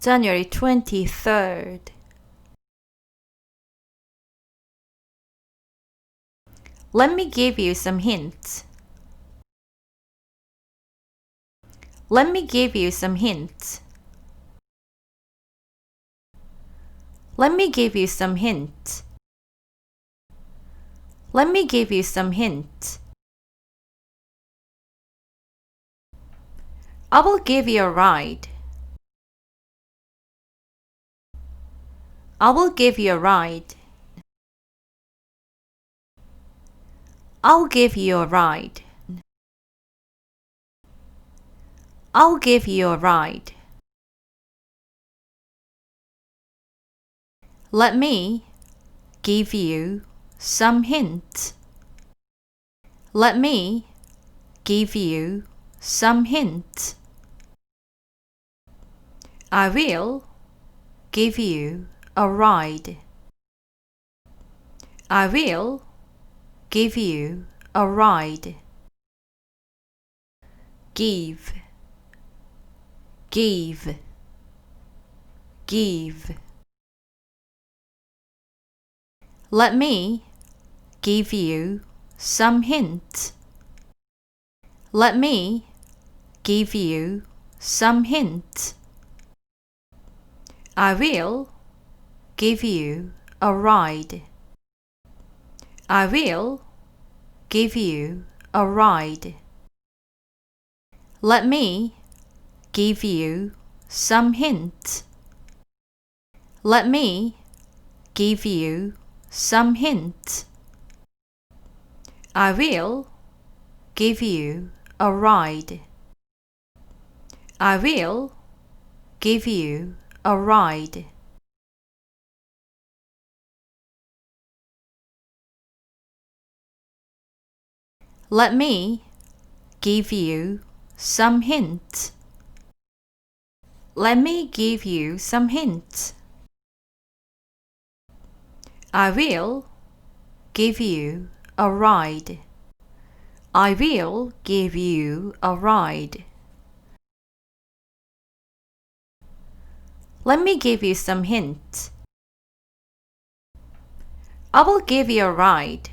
January 23rd. Let me give you some hints. Let me give you some hints. Let me give you some hints. Let me give you some hints. I will give you a ride. I will give you a ride. I'll give you a ride. I'll give you a ride. Let me give you some hints. Let me give you some hints. I will give you a ride. I will give you a ride. Give, give, give. Let me give you some hints. Let me give you some hints. I will give you a ride. I will give you a ride. Let me give you some hints. Let me give you some hints. I will give you a ride. I will give you a ride. Let me give you some hints. Let me give you some hints. I will give you a ride. I will give you a ride. Let me give you some hints. I will give you a ride.